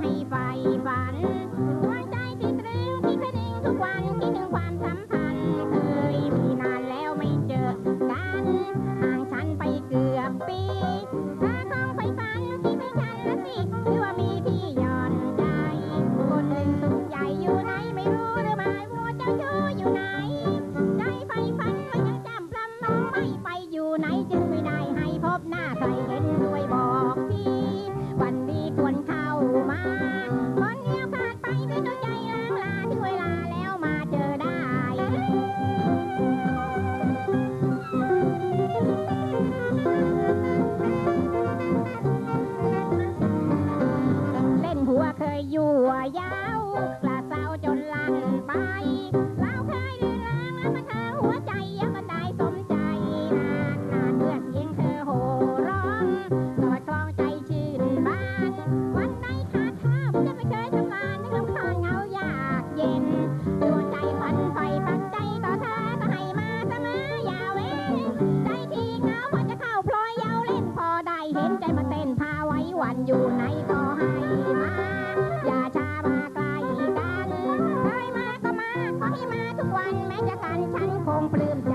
ให้ไฟฝันวางใจที่ตรึงที่พดิงทุกวันคิดถึงความสัมพันธ์ เคยอยู่ยาวกระเศร้าจนลั่นไป้นพาไว้วันอยู่ไหนก็ให้มา อย่าช้ามาไกลกันเคยมาก็มา ขอให้มาทุกวันแม้จะกันฉันคงปลื้มใจ